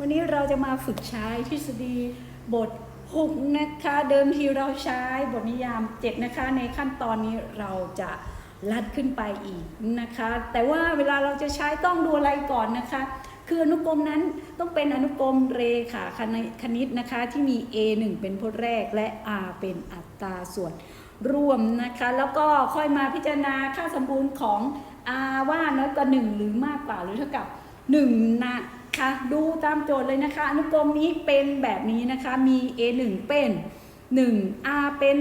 วันนี้เราจะมาฝึกใช้ทฤษฎีบท6นะคะ เดิมทีเราใช้บทนิยาม7นะคะ ในขั้นตอนนี้เราจะลัดขึ้นไปอีกนะคะ แต่ว่าเวลาเราจะใช้ต้องดูอะไรก่อนนะคะ คืออนุกรมนั้นต้องเป็นอนุกรมเรขาคณิตนะคะ ที่มี a 1 เป็นพจน์แรกและ r เป็นอัตราส่วนร่วมนะคะ แล้วก็ค่อยมาพิจารณาค่าสมบูรณ์ของ r ว่าน้อยกว่า1หรือมากกว่าหรือเท่ากับ1นะ คะ ดูตามโจทย์เลยนะคะ อนุกรมนี้เป็นแบบนี้นะคะ มี a 1เป็น 1 r เป็น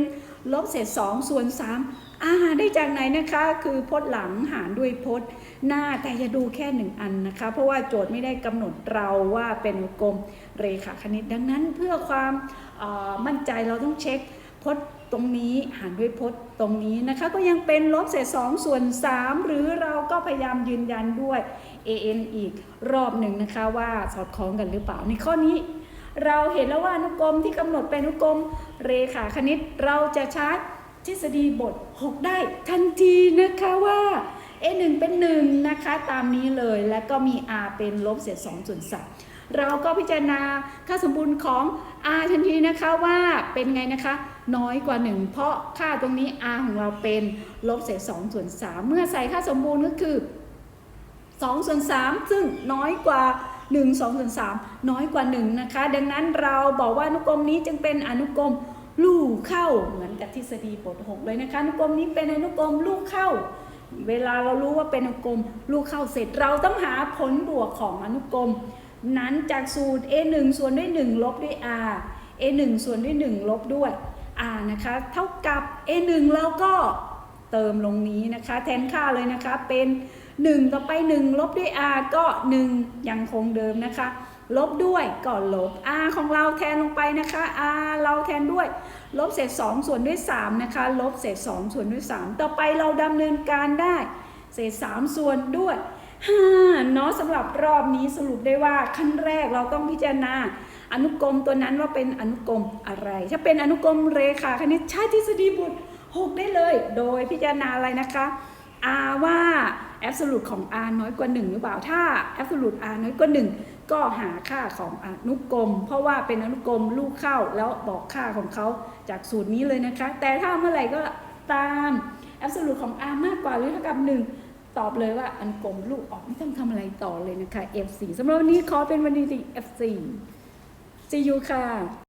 ลบเศษ2ส่วน3 r หารได้จากไหนนะคะ คือพจน์หลังหารด้วยพจน์หน้าแต่อย่าดูแค่1อันนะคะ เพราะว่าโจทย์ไม่ได้กำหนดเราว่าเป็นกรมเรขาคณิต ดังนั้นเพื่อความออมั่นใจเราต้องเช็ค จน์ตรงนี้หารด้วยพจน์ตรงนี้นะคะ ก็ยังเป็นลบเศษ2ส่วน 3 หรือเราก็พยายามยืนยันด้วย an อีกรอบหนึ่งนะคะว่าสอดคล้องกันหรือเปล่าในข้อนี้ เราเห็นแล้วว่าอนุกรมที่กำหนดเป็นอนุกรมเรขาคณิต เราจะใช้ทฤษฎีบท 6 ได้ทันทีนะคะว่า a 1 เป็น 1 นะคะ ตามนี้เลยแล้วก็มี r เป็นลบเศษ2ส่วน3เราก็พิจารณาค่าสมบูรณ์ของ r ทันทีนะคะว่าเป็นไงนะคะ น้อยกว่า 1 เพราะค่าตรงนี้ r ของเราเป็นลบเศษ2ส่วน3เมื่อใส่ค่าสมบูรณ์ก็คือ2ส่วน3ซึ่งน้อยกว่า 1 2ส่วน3น้อยกว่า 1 นะคะ ดังนั้นเราบอกว่าอนุกรมนี้จึงเป็นอนุกรมลูกเข้าเหมือนกับทฤษฎีบท6เลยนะคะอนุกรมนี้เป็นอนุกรมลูกเข้า เวลาเรารู้ว่าเป็นอนุกรม ลูกเข้าเสร็จเราต้องหาผลบวกของอนุกรม นั้นจากสูตร a 1ส่วนด้วย 1 ลบด้วย r a 1ส่วนด้วย 1 ลบด้วย r นะคะ เท่ากับ a 1เราก็เติมลงนี้นะคะ แทนค่าเลยนะคะเป็น 1 ต่อไป 1 ลบด้วย r ก็ 1 ยังคงเดิมนะคะ ลบด้วยก็ลบ r ของเราแทนลงไปนะคะ r เราแทนด้วย ลบเศษ 2 ส่วนด้วย 3 นะคะ ลบเศษ 2 ส่วนด้วย 3 ต่อไปเราดำเนินการได้ เศษ 3 ส่วนด้วย5เนาะสำหรับรอบนี้สรุปได้ว่าขั้นแรกเราต้องพิจารณาอนุกรมตัวนั้นว่าเป็นอนุกรมอะไร ถ้าเป็นอนุกรมเรขาคณิตใช้ทฤษฎีบท6ได้เลย โดยพิจารณาอะไรนะคะ r ว่า แอบสูตของ r น้อยกว่า 1 หรือเปล่า ถ้าแอบสูต r น้อยกว่า 1 ก็หาค่าของอนุกรม เพราะว่าเป็นอนุกรมลูกเข้าแล้วบอกค่าของเขาจากสูตรนี้เลยนะคะ แต่ถ้าเมื่อไหร่ก็ตามแอบสูตของ r มากกว่าหรือเท่ากับ 1 ตอบเลยว่าอนุกรมลูกออกไม่ต้องทำอะไรต่อเลยนะคะ F4 สำหรับวันนี้ขอเป็นวันดี F4 See you ค่ะ